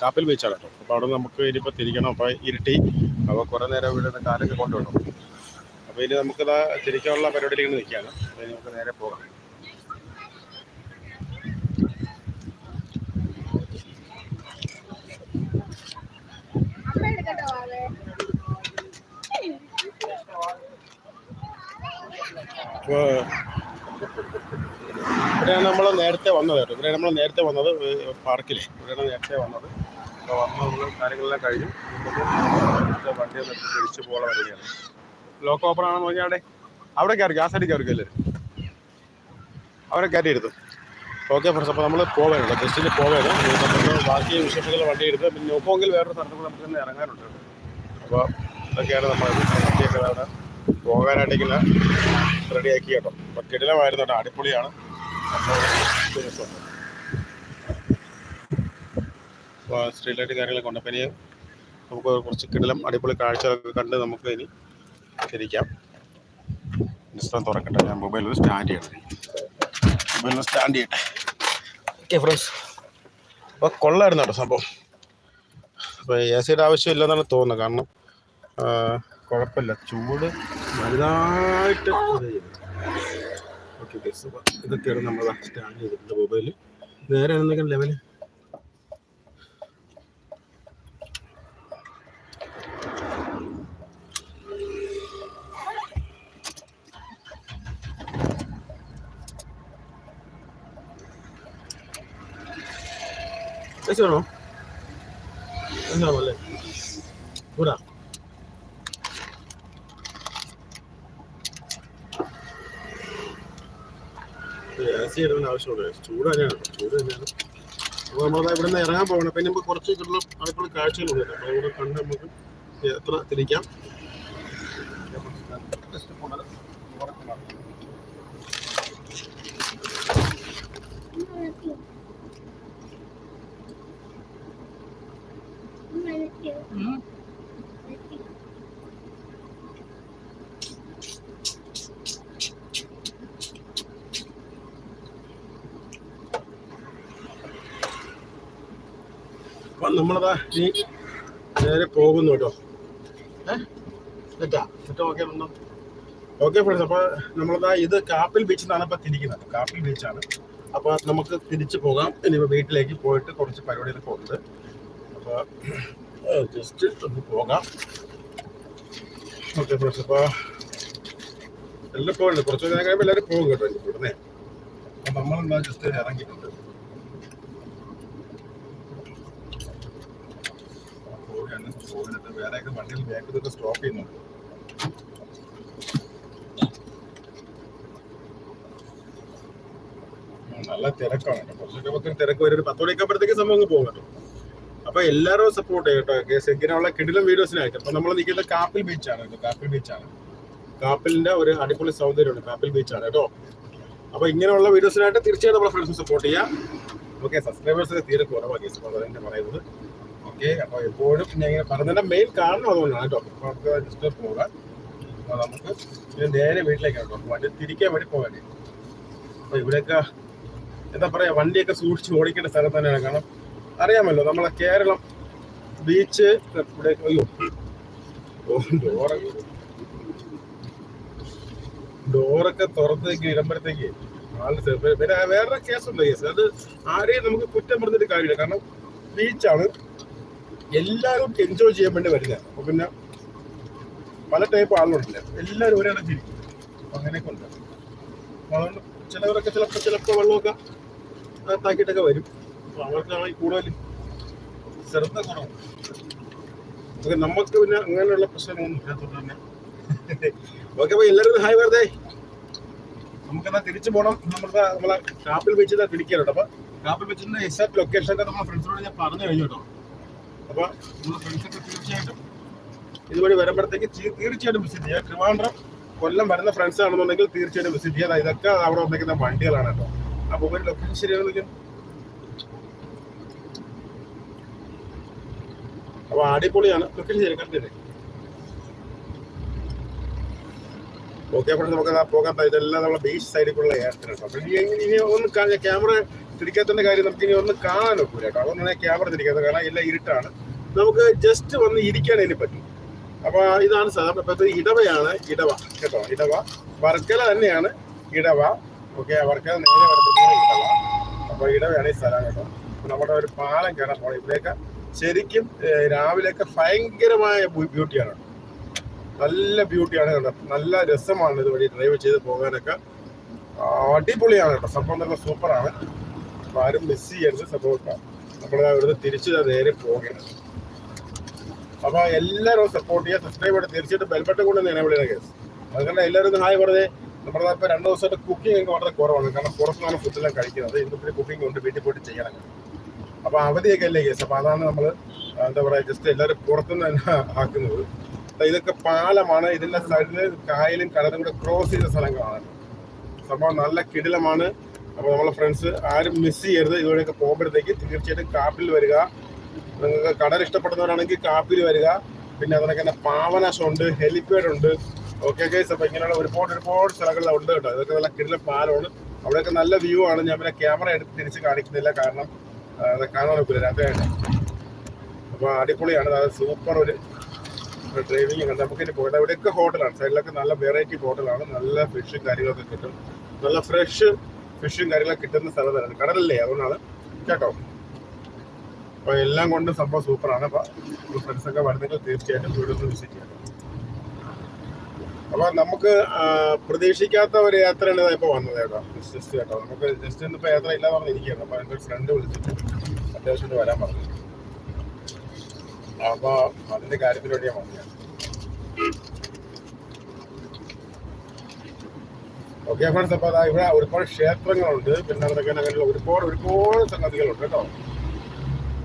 കാപ്പിൽ ബീച്ചാണ് കേട്ടോ. അപ്പോൾ അവിടെ നമുക്ക് ഇനിയിപ്പോൾ തിരിക്കണം. അപ്പോൾ ഇരുട്ടി. അപ്പോൾ കുറേ നേരം ഇവിടെ നിന്ന് കാലൊക്കെ കൊണ്ടുവിടും അപ്പോൾ ഇനി നമുക്കിത് തിരിക്കാനുള്ള പരിപാടിയിൽ ഇങ്ങനെ നിൽക്കുകയാണ്. അപ്പോൾ നമുക്ക് നേരെ പോകാം. അപ്പോൾ ഇവിടെയാണ് നമ്മൾ നേരത്തെ വന്നത് കേട്ടോ. ഇവിടെ നമ്മൾ നേരത്തെ വന്നത് പാർക്കിൽ ഇവിടെയാണ് നേരത്തെ വന്നത്. അപ്പോൾ വന്ന് നമ്മൾ കാര്യങ്ങളെല്ലാം കഴിഞ്ഞു. വണ്ടി നിർത്തി തിരിച്ചു പോകാൻ വരികയാണ് ലോക്ക് ഓപ്പൺ ആണെന്ന് പറഞ്ഞാൽ അവിടെ അവിടെ കയറി ഗ്യാസ് അടിക്കാൻ കയറി എല്ലാവരും അവരെ കയറ്റി എടുത്തു ഓക്കെ ഫ്രണ്ട്സ് അപ്പോൾ നമ്മൾ പോവേണ്ട. ജസ്റ്റിൽ പോവേണ്ട. ബാക്കി വിശേഷങ്ങൾ വണ്ടി എടുത്ത് പിന്നെ നോക്കുമെങ്കിൽ വേറൊരു സ്ഥലത്ത് നമുക്ക് ഇറങ്ങാനുണ്ട്. അപ്പോൾ ഇതൊക്കെയാണ് നമ്മൾ വണ്ടിയൊക്കെ അവിടെ പോകാനായിട്ട് ഇങ്ങനെ റെഡിയാക്കി കേട്ടോ. അപ്പം കിടിലമായിരുന്നു കേട്ടോ അടിപൊളിയാണ്. അപ്പോൾ സ്ട്രീറ്റ് ലൈറ്റ് കാര്യങ്ങളൊക്കെ ഉണ്ട്. അപ്പം ഇനി നമുക്ക് കുറച്ച് കിടിലം അടിപൊളി കാഴ്ചകളൊക്കെ കണ്ട് നമുക്ക് ഇനി തിരിക്കാം ഇൻസ്റ്റം തുറക്കട്ടെ ഞാൻ മൊബൈലിൽ സ്റ്റാൻഡ് ചെയ്യണം മൊബൈലിൽ സ്റ്റാൻഡ് ചെയ്യട്ടെ. ഓക്കെ ഫ്രണ്ട്സ് അപ്പോൾ കൊള്ളായിരുന്നു കേട്ടോ സംഭവം. അപ്പോൾ എ സിയുടെ ആവശ്യമില്ലെന്നാണ് തോന്നുന്നത്. കാരണം കുഴപ്പമില്ല. ചൂട് വലുതായിട്ട് ഓക്കെ ഇതൊക്കെയാണ് നമ്മൾ സ്റ്റാൻഡ് ചെയ്തിട്ടുണ്ട് മൊബൈൽ നേരെ എന്തെങ്കിലും ലെവൽ ണോ എന്താണോ അല്ലേ? കൂടാ. സി ഇടുന്ന ആവശ്യമുണ്ട്. ചൂട് തന്നെയാണ്. ചൂട് തന്നെയാണ്. അപ്പോൾ നമ്മളത് ഇവിടെ നിന്ന് ഇറങ്ങാൻ പോകണം. പിന്നെ നമുക്ക് കുറച്ച് കിട്ടുന്ന അടുത്തുള്ള കാഴ്ചകളുണ്ട്. അപ്പോൾ ഇവിടെ കണ്ട് നമുക്ക് എത്ര തിരിക്കാം. അപ്പം നമ്മളതാ ഇനി നേരെ പോകുന്നു കേട്ടോ. ഓക്കെ ഫ്രണ്ട്സ് അപ്പോൾ നമ്മളതാ ഇത് കാപ്പിൽ ബീച്ചിൽ നിന്നാണ് ഇപ്പോൾ തിരിക്കുന്നത്. കാപ്പിൽ ബീച്ചാണ് അപ്പോൾ നമുക്ക് തിരിച്ചു പോകാം. ഇനിയിപ്പോൾ വീട്ടിലേക്ക് പോയിട്ട് കുറച്ച് പരിപാടികളൊക്കെ ഉണ്ട്. അപ്പോൾ ജസ്റ്റ് ഒന്ന് പോകാം. ഓക്കെ ഫ്രണ്ട്സ് അപ്പോൾ എല്ലാം പോകണ്ടേ കുറച്ച് നേരം കഴിയുമ്പോൾ എല്ലാവരും പോകും കേട്ടോ ഇനി ഉടനെ അപ്പോൾ നമ്മളെന്താ ജസ്റ്റ് ഇറങ്ങിയിട്ടുണ്ട് സ്റ്റോപ്പ് നല്ല തിരക്കാണ് കുറച്ചൊക്കെ പത്തും തിരക്ക് വരും. ഒരു പത്ത് മണിക്കാകുമ്പോഴത്തേക്ക് സംഭവം അങ്ങ് അപ്പൊ എല്ലാവരും സപ്പോർട്ട് ചെയ്യട്ടോ ഇങ്ങനെയുള്ള കിടിലും വീഡിയോസിനായിട്ട് അപ്പൊ നമ്മൾ നിൽക്കുന്നത് കാപ്പിൽ ബീച്ചാണ് കാപ്പിൽ ബീച്ചാണ് കാപ്പിലിന്റെ ഒരു അടിപൊളി സൗന്ദര്യമുണ്ട്. കാപ്പിൽ ബീച്ചാണ് കേട്ടോ. അപ്പൊ ഇങ്ങനെയുള്ള വീഡിയോസിനായിട്ട് തീർച്ചയായിട്ടും നമ്മളെ ഫ്രണ്ട്സ് സപ്പോർട്ട് ചെയ്യാം. ഓക്കെ സബ്സ്ക്രൈബേഴ്സ് തീരെ കുറവാണ് പറയുന്നത്. ഓക്കെ അപ്പോൾ എപ്പോഴും ഞാൻ ഇങ്ങനെ പറഞ്ഞതിന്റെ മെയിൻ കാരണം അതുകൊണ്ടാണ് കേട്ടോ. നമുക്ക് ജസ്റ്റ് പോകാം. അപ്പോൾ നമുക്ക് ഇത് നേരെ വീട്ടിലേക്കാണ് കേട്ടോ. വണ്ടി തിരിക്കാൻ വേണ്ടി പോകാനേ അപ്പോൾ ഇവിടെയൊക്കെ എന്താ പറയാ വണ്ടിയൊക്കെ സൂക്ഷിച്ച് ഓടിക്കേണ്ട സ്ഥലം തന്നെയാണ്. കാരണം അറിയാമല്ലോ നമ്മളെ കേരളം ബീച്ച് ഇവിടെ അയ്യോ. ഡോറൊക്കെ തുറത്തേക്ക് ഇടുമ്പോഴത്തേക്ക് ആളുടെ വേറെ പിന്നെ കേസുണ്ട് കേസ് അത് ആരെയും നമുക്ക് കുറ്റം പറഞ്ഞിട്ട് കാര്യമില്ല. കാരണം ബീച്ചാണ് എല്ലാവരും എൻജോയ് ചെയ്യാൻ വേണ്ടി വരുന്നത്. പിന്നെ പല ടൈപ്പ് ആളുകളുണ്ട് എല്ലാവരും ഒരേ അപ്പൊ അങ്ങനെയൊക്കെ ഉണ്ട്. അതുകൊണ്ട് ചിലവരൊക്കെ ചിലപ്പോൾ ചിലപ്പോൾ വെള്ളമൊക്കെ അകത്താക്കിയിട്ടൊക്കെ വരും. അപ്പൊ അവർക്കാണെങ്കിൽ കൂടുതൽ ശ്രദ്ധ കുറവ്. ഓക്കെ നമുക്ക് പിന്നെ അങ്ങനെയുള്ള പ്രശ്നങ്ങളൊന്നും ഇല്ലാത്തതുകൊണ്ട് തന്നെ. ഓക്കെ അപ്പൊ എല്ലാവരും ഹായ് വെറുതെ. നമുക്കെന്നാ തിരിച്ചു പോകണം നമ്മുടെ നമ്മളെ കാപ്പിൽ ബീച്ചിൽ തിരിക്കാനുണ്ട്. അപ്പൊ കാപ്പിൽ ബീച്ചിന്റെ എക്സാക്ട് ലൊക്കേഷൻ ഒക്കെ നമ്മുടെ ഫ്രണ്ട്സിനോട് ഞാൻ പറഞ്ഞു കഴിഞ്ഞു കേട്ടോ. അപ്പൊ നമ്മുടെ ഫ്രണ്ട്സൊക്കെ തീർച്ചയായിട്ടും ഇതുവഴി വരുമ്പോഴത്തേക്ക് തീർച്ചയായിട്ടും വിസിറ്റ് ചെയ്യുക ട്രിവാൻഡ്രം കൊല്ലം വരുന്ന ഫ്രണ്ട്സ് ആണെന്നുണ്ടെങ്കിൽ തീർച്ചയായിട്ടും വിസിറ്റ് ചെയ്യുക ഇതൊക്കെ അവിടെ വന്നിരിക്കുന്ന വണ്ടികളാണ് കേട്ടോ. അപ്പോൾ ഒരു ലൊക്കേഷൻ ശരിയാണെന്നെങ്കിൽ അപ്പൊ അടിപൊളിയാണ്. ലൊക്കേഷൻ ശരി കണ്ടില്ലേ ഓക്കെ ഫ്രണ്ട്സ് നമുക്ക് പോകാൻ പോകാം. ഇതെല്ലാം നമ്മുടെ ബീച്ച് സൈഡിൽ കൂടെ ഇനി ഇനി ഒന്ന് ക്യാമറ തിരിക്കാത്തതിന്റെ കാര്യം നമുക്ക് ഇനി ഒന്ന് കാണാൻ ഒക്കൂല. കാരണം അതുകൊണ്ടാണ് ക്യാമറ തിരിക്കാത്ത കാരണം എല്ലാം ഇരുട്ടാണ്. നമുക്ക് ജസ്റ്റ് വന്ന് ഇരിക്കാൻ അതിന് പറ്റും. അപ്പൊ ഇതാണ് സാധാരണ ഇപ്പോഴത്തെ ഇടവയാണ് ഇടവ. കേട്ടോ ഇടവ. വർക്കല തന്നെയാണ് ഇടവ. ഓക്കെ വർക്കല നേരെ ഇടവ. അപ്പൊ ഇടവയാണ് ഈ സ്ഥലം കേട്ടോ. നമ്മുടെ ഒരു പാലം കയറാൻ പോകണം ഇവിടെയൊക്കെ ശരിക്കും രാവിലെയൊക്കെ ഭയങ്കരമായ ബ്യൂട്ടിയാണ് നല്ല ബ്യൂട്ടിയാണ് കേട്ടോ. നല്ല രസമാണ് ഇതുവഴി ഡ്രൈവ് ചെയ്ത് പോകാനൊക്കെ. അടിപൊളിയാണ് കേട്ടോ. സംഭവം നല്ല സൂപ്പറാണ് അപ്പൊ ആരും മിസ് ചെയ്യരുത് സംഭവം നമ്മൾ അവിടുന്ന് തിരിച്ച് നേരെ പോകണം. അപ്പൊ എല്ലാവരും സപ്പോർട്ട് ചെയ്യുക സബ്സ്ക്രൈബ് ചെയ്യുക തീർച്ചയായിട്ടും ബെൽബട്ടൺ കൊണ്ട് നേരെ വിളിയുടെ കേസ് അതുകൊണ്ട് എല്ലാവരും ഹായ് പറഞ്ഞേ. നമ്മുടെ ഇപ്പൊ രണ്ട് ദിവസമായിട്ട് കുക്കിംഗ് ഒക്കെ വളരെ കുറവാണ്. കാരണം പുറത്തുനിന്നാണ് ഫുഡെല്ലാം കഴിക്കുന്നത്. ഇന്നിപ്പോൾ കുക്കിംഗ് ഉണ്ട് വീട്ടിൽ പോയിട്ട് ചെയ്യണം. അപ്പൊ അവധിയൊക്കെ അല്ലേ കേസ് അപ്പോൾ അതാണ് നമ്മൾ എന്താ പറയാ ജസ്റ്റ് എല്ലാവരും പുറത്തുനിന്ന് തന്നെ ആക്കുന്നത്. ഇതൊക്കെ പാലമാണ്. ഇതിന്റെ സൈഡിൽ കായലും കടലും കൂടെ ക്രോസ് ചെയ്ത സ്ഥലങ്ങളാണ്. സംഭവം നല്ല കിടിലമാണ്. അപ്പൊ നമ്മളെ ഫ്രണ്ട്സ് ആരും മിസ് ചെയ്യരുത്. ഇതുവഴിയൊക്കെ പോകുമ്പോഴത്തേക്ക് തീർച്ചയായിട്ടും കാപ്പിൽ വരിക. നിങ്ങൾക്ക് കടൽ ഇഷ്ടപ്പെടുന്നവരാണെങ്കിൽ കാപ്പിൽ വരിക. പിന്നെ അതിനൊക്കെ തന്നെ പാവനാശം ഉണ്ട് ഹെലിപ്പാഡ് ഉണ്ട് ഓക്കെ ഗൈസ് അപ്പോൾ ഇങ്ങനെയുള്ള ഒരുപാട് ഒരുപാട് സ്ഥലങ്ങളിൽ ഉണ്ട് കേട്ടോ. ഇതൊക്കെ നല്ല കിടിലം പാലമാണ്. അവിടെയൊക്കെ നല്ല വ്യൂ ആണ്. ഞാൻ പിന്നെ ക്യാമറ എടുത്ത് തിരിച്ച് കാണിക്കുന്നില്ല കാരണം അത് കാണാൻ നോക്കില്ല രാത്രിയായിട്ട് അപ്പൊ അടിപൊളിയാണ്. അത് സൂപ്പർ ഒരു ഡ്രൈവിംഗ് കണ്ട് നമുക്ക് ഇനി പോകട്ടെ ഇവിടെയൊക്കെ ഹോട്ടലാണ് സൈഡിലൊക്കെ നല്ല വെറൈറ്റി ഹോട്ടലാണ് നല്ല ഫിഷും കാര്യങ്ങളൊക്കെ കിട്ടും. നല്ല ഫ്രഷ് ഫിഷും കാര്യങ്ങളൊക്കെ കിട്ടുന്ന സ്ഥലത്താണ് കടലല്ലേ അതുകൊണ്ടാണ് കേട്ടോ. അപ്പൊ എല്ലാം കൊണ്ടും സംഭവം സൂപ്പറാണ്. അപ്പൊ ഫ്രണ്ട്സ് ഒക്കെ വരുന്നെങ്കിൽ തീർച്ചയായിട്ടും വീട് ഒന്ന് വിസിറ്റ് ചെയ്യാം. അപ്പൊ നമുക്ക് പ്രതീക്ഷിക്കാത്ത ഒരു യാത്രയാണ് ഇപ്പൊ വന്നത് കേട്ടോ. ജസ്റ്റ് കേട്ടോ. നമുക്ക് ജസ്റ്റ് ഇന്നിപ്പോ യാത്ര ഇല്ല പറഞ്ഞിരിക്കുകയാണ്. അപ്പൊ എന്റെ ഫ്രണ്ട് വിളിച്ചിട്ട് അത്യാവശ്യമായിട്ട് വരാൻ പറഞ്ഞു. അപ്പൊ അതിന്റെ കാര്യത്തിന് വേണ്ടി ഞാൻ വന്നത്. ഓക്കെ ഫ്രണ്ട്സ് അപ്പൊ അതാ ഇവിടെ ഒരുപാട് ക്ഷേത്രങ്ങളുണ്ട്. പിന്നെ അതൊക്കെ അങ്ങനെയുള്ള ഒരുപാട് ഒരുപാട് സംഗതികളുണ്ട് കേട്ടോ.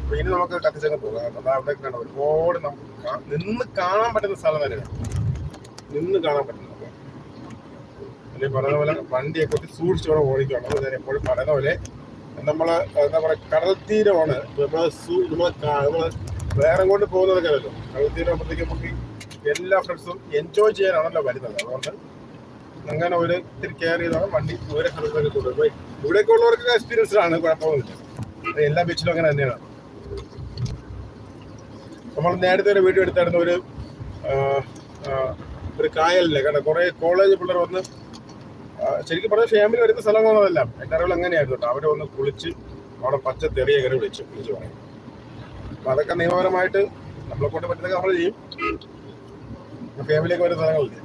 അപ്പൊ ഇനി നമുക്ക് കത്തിച്ചങ്ങ് പോകാം. അതാ അവിടെ കണ്ട ഒരുപാട് നമുക്ക് നിന്ന് കാണാൻ പറ്റുന്ന സ്ഥലം തന്നെയാണ്. നിന്ന് കാണാൻ പറ്റുന്നത് അല്ലെങ്കിൽ പറയുന്ന പോലെ വണ്ടിയൊക്കെ ഒത്തിരി സൂക്ഷിച്ചോടെ ഓടിക്കണം. അത് എപ്പോഴും പറയുന്ന പോലെ നമ്മൾ എന്താ പറയാ കടൽ തീരമാണ് നമ്മൾ കാ- വേറെ കൊണ്ട് പോകുന്നതൊക്കെ അല്ലല്ലോ. കടൽ തീരം നമുക്ക് എല്ലാ ഫ്രണ്ട്സും എൻജോയ് ചെയ്യാനാണല്ലോ വരുന്നത്. അതുകൊണ്ട് അങ്ങനെ ഒരു ഇത്തിരി കെയർ ചെയ്താണ് വണ്ടി ഓരോ സ്ഥലത്തൊക്കെ കൊണ്ടുപോയി. ഇവിടെയൊക്കെ ഉള്ളവർക്ക് എക്സ്പീരിയൻസ്ഡ് ആണ് കുഴപ്പമൊന്നുമില്ല. എല്ലാ ബീച്ചിലും അങ്ങനെ തന്നെയാണ്. നമ്മൾ നേരത്തെ ഒരു വീഡിയോ എടുത്തായിരുന്നു ഒരു ഒരു കായലിലെ. കാരണം കുറേ കോളേജ് പിള്ളേർ വന്ന് ശരിക്കും പറഞ്ഞാൽ ഫാമിലി വരുന്ന സ്ഥലങ്ങളെല്ലാം. എന്റെ അറിവിൽ അങ്ങനെയായിരുന്നു കേട്ടോ. അവരെ ഒന്ന് കുളിച്ച് അവിടെ പച്ച തെറിയ കയറി വിളിച്ചു വിളിച്ചു പറയും. അപ്പം അതൊക്കെ നിയമപരമായിട്ട് നമ്മളെ കൊണ്ട് പറ്റുന്ന നമ്മൾ ചെയ്യും. ഫാമിലിയൊക്കെ വരുന്ന സ്ഥലങ്ങളില്ലേ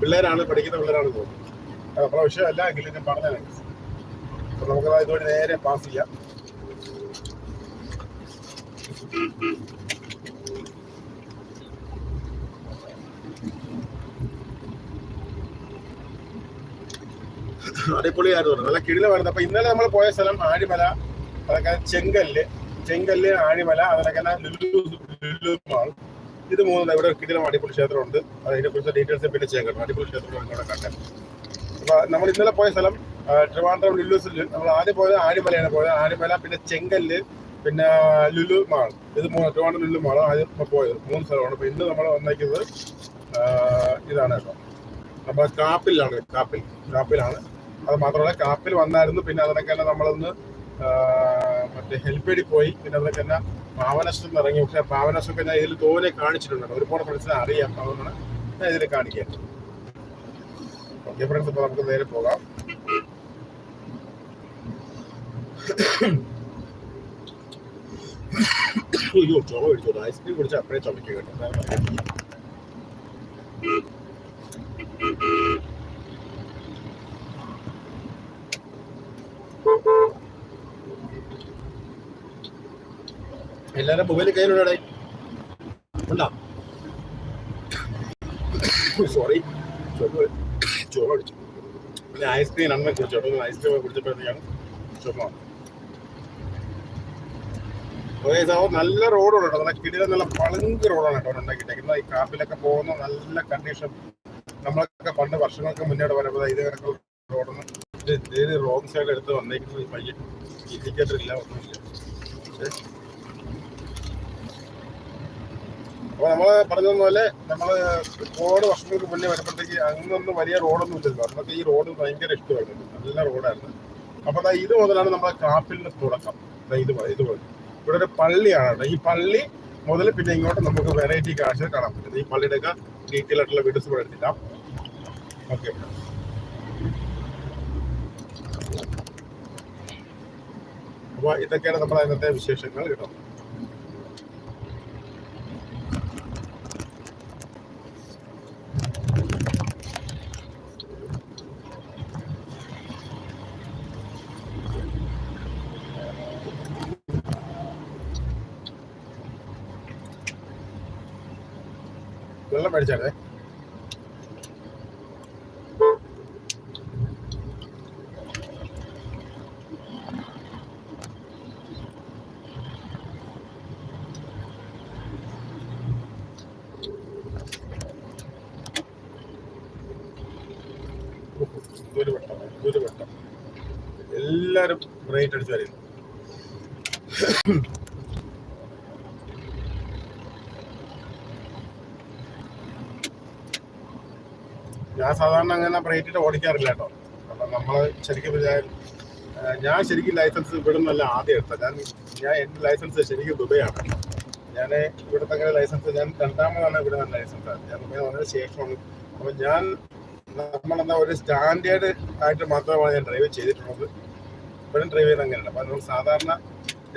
പിള്ളേരാണ് പഠിക്കുന്ന പിള്ളേരാണ് തോന്നുന്നത്. അത് നമ്മളെ വിഷയമല്ല എങ്കിലും ഞാൻ പറഞ്ഞതാണ് അപ്പം നമുക്കത് ഇതുവഴി നേരെ പാസ് ചെയ്യാം. അടിപൊളിയായിരുന്നു നല്ല കിടിലമായിരുന്നു. അപ്പൊ ഇന്നലെ നമ്മൾ പോയ സ്ഥലം ആഴിമല അതൊക്കെ ചെങ്കല്ല് ചെങ്കല്ല് ആഴിമല മാൾ ഇത് മൂന്നും ഇവിടെ കിടിലം അടിപൊളി ക്ഷേത്രമുണ്ട്. അതിനെ കുറിച്ച് ഡീറ്റെയിൽസ് പിന്നെ ചെയ്യാൻ കിട്ടും അടിപൊളി ക്ഷേത്രം ഇവിടെ കണ്ടത് അപ്പൊ നമ്മൾ ഇന്നലെ പോയ സ്ഥലം ട്രിവാൻഡ്രം ലുല്ലൂസിൽ നമ്മൾ ആദ്യം പോയത് ആനിമലയാണ്. പോയത് ആനിമല പിന്നെ ചെങ്കല്ല് പിന്നെ ലുലു മാൾ. ഇത് മൂന്ന് ട്രിവാൻഡ്രം ലുലു മാൾ ആദ്യം പോയത്. മൂന്ന് സ്ഥലമാണ്. അപ്പൊ ഇന്ന് നമ്മൾ വന്നേക്കുന്നത് ഇതാണ് കേട്ടോ. നമ്മൾ കാപ്പിലാണ് കാപ്പിൽ. കാപ്പിലാണ്. അത് മാത്രമല്ല കാപ്പിൽ വന്നായിരുന്നു. പിന്നെ അതിനൊക്കെ നമ്മളൊന്ന് മറ്റേ ഹെൽപ്പേടി പോയി. പിന്നെ അതൊക്കെ തന്നെ പാവനശ്വരം ഇറങ്ങി. പക്ഷെ പാവനശ്വരമൊക്കെ ഞാൻ ഇതിൽ തോനെ കാണിച്ചിട്ടുണ്ട് ഒരുപാട് ഫ്രണ്ട്സിനെ അറിയാം. അതുകൊണ്ടാണ് ഞാൻ ഇതിൽ കാണിക്കാം. ഓക്കെ ഫ്രണ്ട്സ് അപ്പോൾ നമുക്ക് നേരെ പോകാം. ഐസ്ക്രീം കുടിച്ചാൽ അപ്പഴേ ചുമയ്ക്കുക കേട്ടോ. എല്ലാരും മൊബൈൽ കയ്യിലുണ്ടേ ഉണ്ടോ? സോറി ഐസ്ക്രീം അണ്ണൻ കുടിച്ചു. അപ്പോൾ ഐസ്ക്രീം കുടിച്ചപ്പോഴത്തേക്കാണ് നല്ല റോഡാണ് കേട്ടോ. നല്ല കിടില നല്ല പളുങ്ക് റോഡാണ് കേട്ടോ ഉണ്ടാക്കിയിട്ടേക്കുന്നത്. ഈ കാപ്പിലൊക്കെ പോകുന്ന നല്ല കണ്ടീഷൻ നമ്മളൊക്കെ പണ്ട് വർഷങ്ങൾക്ക് മുന്നോട്ട് വരുമ്പോൾ ഇത് കണക്കുള്ള റോഡൊന്ന് ഇത് റോങ് സൈഡ് എടുത്ത് വന്നേക്കുന്നത്. ഈ പയ്യൻ. ഇൻഡിക്കേറ്റർ ഇല്ല ഒന്നുമില്ല. പക്ഷേ അപ്പൊ നമ്മൾ പറഞ്ഞ പോലെ നമ്മൾ ഒരുപാട് വർഷങ്ങൾക്ക് മുന്നേ വരുമ്പോഴത്തേക്ക് അങ്ങൊന്നും വലിയ റോഡൊന്നും ഇല്ലല്ലോ. അന്നൊക്കെ ഈ റോഡ് ഭയങ്കര ഇഷ്ടമായിരുന്നു. നല്ല റോഡായിരുന്നു. അപ്പൊ അതാ ഇത് മുതലാണ് നമ്മളെ കാപ്പിലിന്റെ തുടക്കം. ഇത് പോലെ- ഇതുപോലെ ഇവിടെ ഒരു പള്ളിയാണ്. ഈ പള്ളി മുതൽ പിന്നെ ഇങ്ങോട്ട് നമുക്ക് വെറൈറ്റി കാഴ്ച കാണാൻ പറ്റും. ഈ പള്ളിയുടെ ഒക്കെ ഡീറ്റെയിൽ ആയിട്ടുള്ള വീഡിയോസ് ഇവിടെ എടുത്തിട്ടാം ഓക്കെ. അപ്പൊ ഇതൊക്കെയാണ് നമ്മുടെ ഇന്നത്തെ വിശേഷങ്ങൾ കേട്ടോ. മേടിച്ചാലേ ഒരു വട്ടം ഒരു വട്ടം. എല്ലാരും റേറ്റ് അടിച്ചു വരുന്നു ഞാൻ സാധാരണ അങ്ങനെ ബ്രേക്കിട്ട് ഓടിക്കാറില്ല കേട്ടോ. കാരണം നമ്മൾ ശരിക്കും വിചാരിച്ചു ഞാൻ ശരിക്കും ലൈസൻസ് ഇവിടെ നിന്നല്ല ആദ്യം എടുത്തത്. ഞാൻ ഞാൻ എന്റെ ലൈസൻസ് ശരിക്കും ദുബൈയാണ്. ഞാൻ ഇവിടുത്തെ അങ്ങനെ ലൈസൻസ് ഞാൻ രണ്ടാമതാണ് ഇവിടെ നിന്ന് ലൈസൻസ് ഞാൻ ദുബൈ വന്നതിന് ശേഷമാണ്. അപ്പം ഞാൻ നമ്മളെന്താ ഒരു സ്റ്റാൻഡേർഡ് ആയിട്ട് മാത്രമാണ് ഞാൻ ഡ്രൈവ് ചെയ്തിട്ടുള്ളത്. ഇപ്പോഴും ഡ്രൈവ് ചെയ്യുന്ന അങ്ങനെയാണ്. അപ്പം അതുകൊണ്ട് സാധാരണ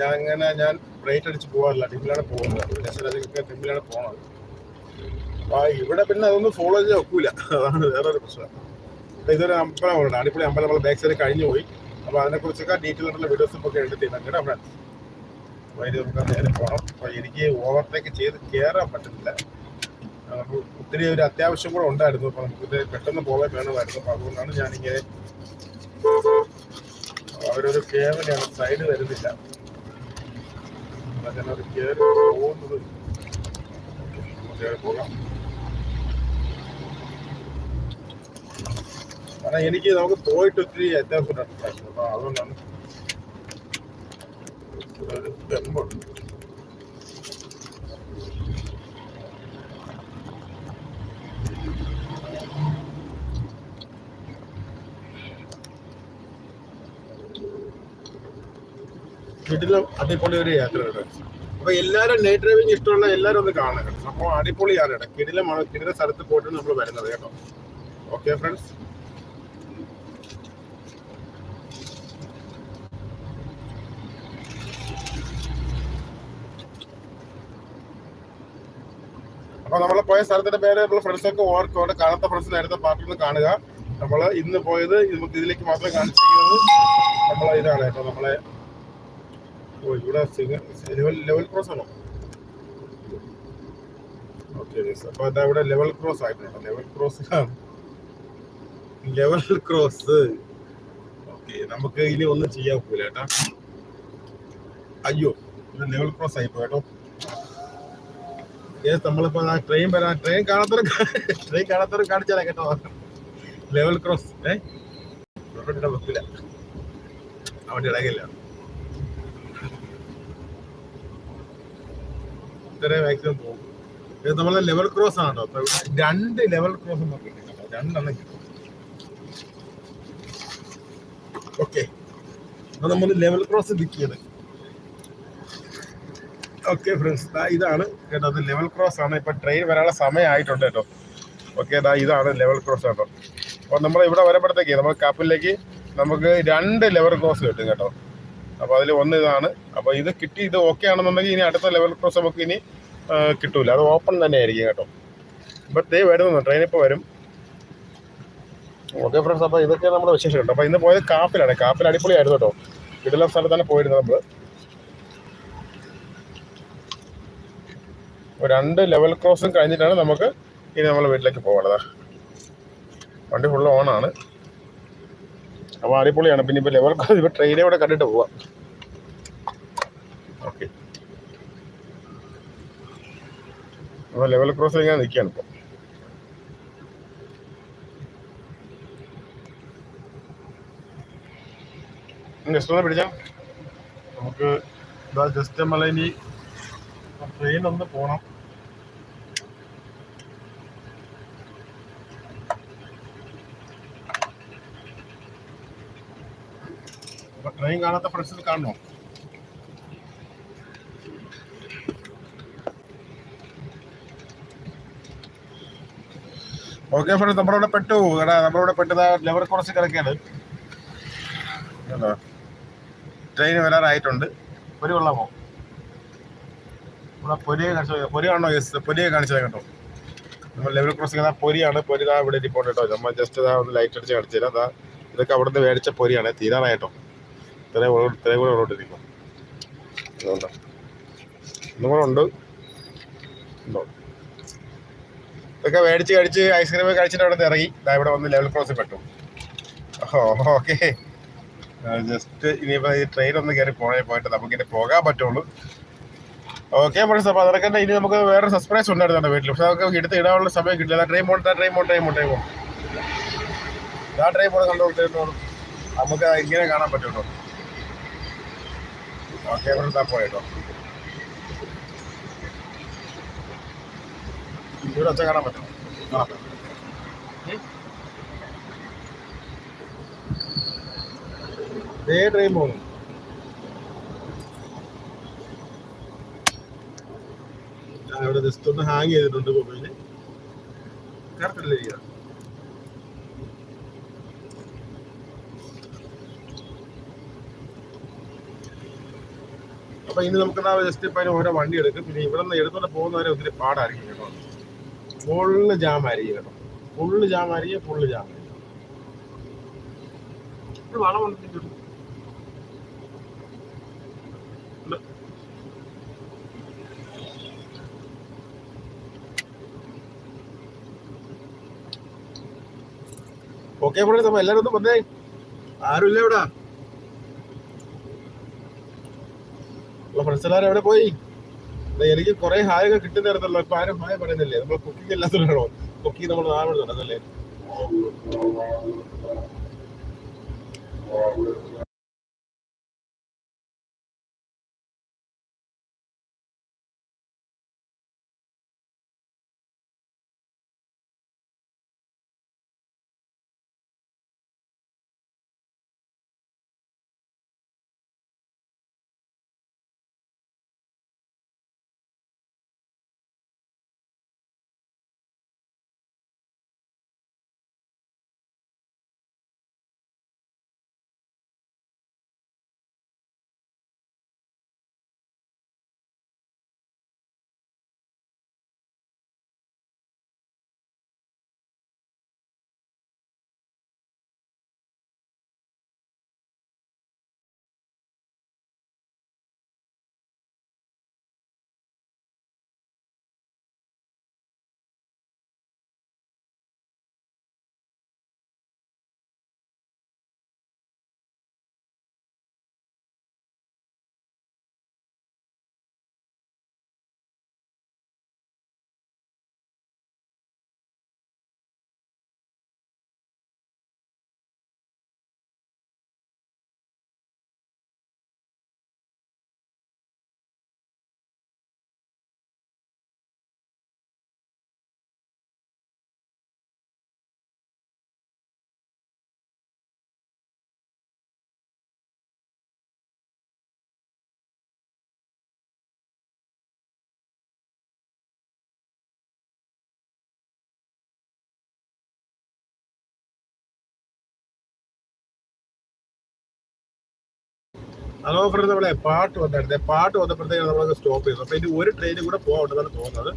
ഞാൻ അങ്ങനെ ഞാൻ ബ്രേറ്റ് അടിച്ച് പോകാറില്ല. ടിമ്മിലാണ് പോകുന്നത്. ടിമ്മിലാണ് പോകുന്നത് ഇവിടെ പിന്നെ അതൊന്നും ഫോളോ ചെയ്ത് വെക്കൂല. അതാണ് വേറൊരു പ്രശ്നം. ഇതൊരു അമ്പലമുണ്ട് അടിപൊളി അമ്പലം നമ്മൾ ബാക്ക് സൈഡ് കഴിഞ്ഞു പോയി. അപ്പോൾ അതിനെക്കുറിച്ചൊക്കെ ഡീറ്റെയിൽ ആയിട്ടുള്ള വീഡിയോസ് ഒക്കെ എടുത്ത് കേട്ടോ ഫ്രണ്ട്സ് അപ്പൊ ഇനി നമുക്ക് നേരെ പോകണം അപ്പോൾ എനിക്ക് ഓവർടേക്ക് ചെയ്ത് കയറാൻ പറ്റുന്നില്ല ഒത്തിരി ഒരു അത്യാവശ്യം കൂടെ ഉണ്ടായിരുന്നു. അപ്പോൾ നമുക്ക് ഇത് പെട്ടെന്ന് പോകാൻ വേണമായിരുന്നു. അപ്പോൾ അതുകൊണ്ടാണ് ഞാനിങ്ങനെ അവരൊരു കയറിയാണ് സൈഡ് വരുന്നില്ല. അങ്ങനെ ഒരു കയറി പോകുന്നത്. കയറി പോകാം. കാരണം എനിക്ക് നമുക്ക് പോയിട്ട് ഒത്തിരി അത്യാവശ്യമുണ്ട് പ്രാവശ്യം അപ്പൊ അതുകൊണ്ടാണ് ഒരു തെമ്പുണ്ട് വീട്ടിലും അടിപൊളി ഒരു യാത്ര കേട്ടോ അപ്പൊ എല്ലാരും നൈറ്റ് ഡ്രൈവിംഗ് ഇഷ്ടമുള്ള എല്ലാരും ഒന്ന് കാണണം. സംഭവം അടിപൊളിയാണ് കിടിലമാണ് കിടില സ്ഥലത്ത് പോയിട്ട് നമ്മൾ വരുന്നത് കേട്ടോ. ഓക്കെ ഫ്രണ്ട്സ് അപ്പൊ നമ്മൾ പോയ സ്ഥലത്തിന്റെ പേര് നമ്മൾ ഫ്രണ്ട്സൊക്കെ ഓർക്കും. അവിടെ കാണാത്ത ഫ്രണ്ട്സ് നേരത്തെ പാർട്ടിൽ നിന്ന് കാണുക. നമ്മൾ ഇന്ന് പോയത് നമുക്ക് ഇതിലേക്ക് മാത്രം കാണിച്ചിരിക്കുന്നത് നമ്മളെ ഇതാണ് കേട്ടോ നമ്മളെ ഓ ഇവിടെ ലെവൽ ലെവൽ ക്രോസ് ആണോ? ഓക്കെ അപ്പൊ ഇതാ ഇവിടെ ലെവൽ ക്രോസ് ക്രോസ് ക്രോസ്. നമുക്ക് ഇനി ഒന്നും ചെയ്യാൻ പോകില്ല അയ്യോ ലെവൽ ക്രോസ് ആയിപ്പോ കേട്ടോ. Yes, നമ്മളിപ്പോ ആ ട്രെയിൻ വരാൻ ട്രെയിൻ കാണാത്തവരും ട്രെയിൻ കാണാത്തവരും കാണിച്ചാലേ കേട്ടോ. ലെവൽ ക്രോസ് ഏ? ഇവിടെ വെക്കില്ല അവിടെ ഇടകില്ല ഇത്രയും മാക്സിമം പോകും ഇത് നമ്മളെ ലെവൽ ക്രോസ് ആണ് കേട്ടോ. രണ്ട് ലെവൽ ക്രോസ് നമുക്ക് കേട്ടോ. രണ്ടെണ്ണം കിട്ടും. ഓക്കെ അപ്പൊ നമ്മൾ ലെവൽ ക്രോസ് ബുക്ക് ചെയ്ത് ഓക്കെ ഫ്രണ്ട്സ് ദാ ഇതാണ് കേട്ടോ അത് ലെവൽ ക്രോസ് ആണ്. ഇപ്പം ട്രെയിൻ വരാനുള്ള സമയമായിട്ടുണ്ട് കേട്ടോ. ഓക്കെ ദാ ഇതാണ് ലെവൽ ക്രോസ് കേട്ടോ. അപ്പോൾ നമ്മൾ ഇവിടെ വരുമ്പോഴത്തേക്ക് നമ്മൾ കപ്പലിലേക്ക് നമുക്ക് രണ്ട് ലെവൽ ക്രോസ് കിട്ടും കേട്ടോ. അപ്പോൾ അതിൽ ഒന്ന് ഇതാണ്. അപ്പോൾ ഇത് കിട്ടി ഇത് ഓക്കെ ആണെന്നുണ്ടെങ്കിൽ ഇനി അടുത്ത ലെവൽ ക്രോസ് നമുക്ക് ഇനി കിട്ടൂല. അത് ഓപ്പൺ തന്നെ ആയിരിക്കും കേട്ടോ. ഇപ്പം ദേ വരുന്നു ട്രെയിൻ ഇപ്പോൾ വരും. ഓക്കെ ഫ്രണ്ട്സ് അപ്പോൾ ഇതൊക്കെ നമ്മുടെ വിശേഷം കേട്ടോ അപ്പോൾ ഇന്ന് പോയത് കാപ്പിലാണ്. കാപ്പിൽ അടിപൊളിയായിരുന്നു കേട്ടോ. ഇടല സ്ഥലത്താണ് പോയിരുന്നത് നമ്മൾ രണ്ട് ലെവൽ ക്രോസും കഴിഞ്ഞിട്ടാണ് നമുക്ക് ഇനി നമ്മൾ വീട്ടിലേക്ക് പോകേണ്ടത് വണ്ടി ഫുള്ള് ഓണാണ് അപ്പോൾ അടിപൊളിയാണ്. പിന്നെ ഇപ്പോൾ ലെവൽ ക്രോസ് ഇപ്പോൾ ട്രെയിനെ കൂടെ കണ്ടിട്ട് പോവാം. ഓക്കെ അപ്പോൾ ലെവൽ ക്രോസ് ഞാൻ നിൽക്കുകയാണ് ഇപ്പോൾ ജസ്റ്റ് ഒന്ന് പിടിച്ചാൽ നമുക്ക് ഇതാ ജസ്റ്റ് നമ്മളെ ട്രെയിൻ ഒന്ന് പോണം. ട്രെയിൻ കാണാത്ത ഫ്രണ്ട്സിൽ കാണണോ? ഓക്കെ ഫ്രണ്ട് നമ്മളിവിടെ പെട്ടു. എടാ നമ്മളിവിടെ പെട്ടത് ലെവർ കുറച്ച് കിടക്കാണ് ട്രെയിൻ വരാറായിട്ടുണ്ട്. ഒരു കൊള്ളാമോ? പൊരിയെ കാണിച്ചു പൊരി കാണോ യെസ് പൊരിയെ കാണിച്ചത് കേട്ടോ. നമ്മൾ ലെവൽ ക്രോസിംഗ് പൊരിയാണ്. പൊരി ഇതാ ഇവിടെ ഇരിപ്പുണ്ട് കേട്ടോ. നമ്മൾ ജസ്റ്റ് ഇതാ ഒന്ന് ലൈറ്റ് അടിച്ച് കാണിച്ചു തരാം അതാ ഇതൊക്കെ അവിടെ നിന്ന് മേടിച്ച പൊരിയാണ്. തീരാറായിട്ടോ ഇത്രയും ഇത്രയും കൂടെ ഒന്നും കൂടെ ഉണ്ട്. ഉണ്ടോ ഇതൊക്കെ മേടിച്ച് കഴിച്ച് ഐസ്ക്രീം കഴിച്ചിട്ട് അവിടെ നിന്ന് ഇറങ്ങി. ഇതാ ഇവിടെ വന്ന് ലെവൽ ക്രോസിൽ പെട്ടു. ഓക്കെ. ജസ്റ്റ് ഇനിയിപ്പോൾ ഈ ട്രെയിൻ ഒന്ന് കയറി പോയാൽ പോയിട്ട് നമുക്കിനി പോകാൻ പറ്റുള്ളൂ. ഓക്കെ ഫ്രണ്ട്സ് അപ്പോൾ അതൊക്കെ തന്നെ ഇനി നമുക്ക് വേറെ സസ്പെൻസ് ഉണ്ടായിരുന്നു വീട്ടിൽ പക്ഷെ അതൊക്കെ എടുത്ത് ഇടാനുള്ള സമയം കിട്ടില്ല. ട്രെയിൻ പോകണ്ട ട്രെയിൻ പോകണ്ട ട്രെയിൻ പോകണ്ട ട്രെയിൻ പോകും ആ ട്രെയിൻ പോകണം കണ്ടുകൊണ്ടിരുന്നോളൂ നമുക്ക് ഇങ്ങനെ കാണാൻ പറ്റുള്ളൂ ഓക്കെ ഫ്രണ്ട്സ് ആ പോയിട്ടോ ഇവിടെ ഒച്ച കാണാൻ പറ്റും. കാണാൻ ട്രെയിൻ പോകുന്നു ഇവിടെ ജസ്റ്റ് ഒന്ന് ഹാങ് ചെയ്തിട്ടുണ്ട് മൊബൈൽ. കറക്റ്റല്ലേ ഇരിക്കുക അപ്പൊ ഇനി നമുക്ക് ജസ്റ്റ് ഇപ്പൊ അതിന് ഓരോ വണ്ടി എടുക്കും. പിന്നെ ഇവിടെ നിന്ന് എടുത്തോണ്ട് പോകുന്നവരെ ഒത്തിരി പാടായിരിക്കും കേട്ടോ. ഫുള്ള് ജാം ആയിരിക്കും കേട്ടോ. ഫുള്ള് ജാം ആയിരിക്കും ഫുള്ള് ജാം ആയിരിക്കും. ഒരു ഓക്കെ ഫ്രണ്ട്സ് അപ്പൊ എല്ലാവരും ഒന്ന് വന്നേ. ആരുമില്ല ഇവിടെ? ഫ്രണ്ട്സ് എല്ലാവരും എവിടെ പോയി? എനിക്ക് കുറെ ഹായ് ഒക്കെ കിട്ടുന്നായിരുന്നല്ലോ ഇപ്പൊ ആരും ഹായ് പറയുന്നില്ലേ? നമ്മൾ കുക്കിംഗ് എല്ലാത്തിനാണോ കുക്കിംഗ് നമ്മൾ നാളെ നടന്നല്ലേ? ഹലോ ഫ്രണ്ട്സ് നമ്മളെ പാട്ട് വന്നായിരുന്നു പാട്ട് വന്നപ്പോഴത്തേക്ക് നമ്മളത് സ്റ്റോപ്പ് ചെയ്തു. അപ്പം ഇനി ഒരു ട്രെയിനും കൂടെ പോകണ്ടെന്നാണ് തോന്നുന്നത്.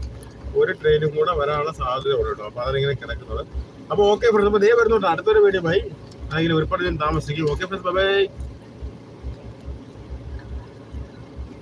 ഒരു ട്രെയിനും കൂടെ വരാനുള്ള സാധ്യത ഉണ്ട് കേട്ടോ. അപ്പം അതിനിങ്ങനെ കിടക്കുന്നത്. അപ്പോൾ ഓക്കെ ഫ്രണ്ട്സ് അപ്പോൾ ദേ വരുന്നുണ്ട്. അടുത്തൊരു വീഡിയോ ആയി അല്ലെങ്കിൽ ഒരുപാട് ഞാൻ താമസിക്കും. Okay friends bye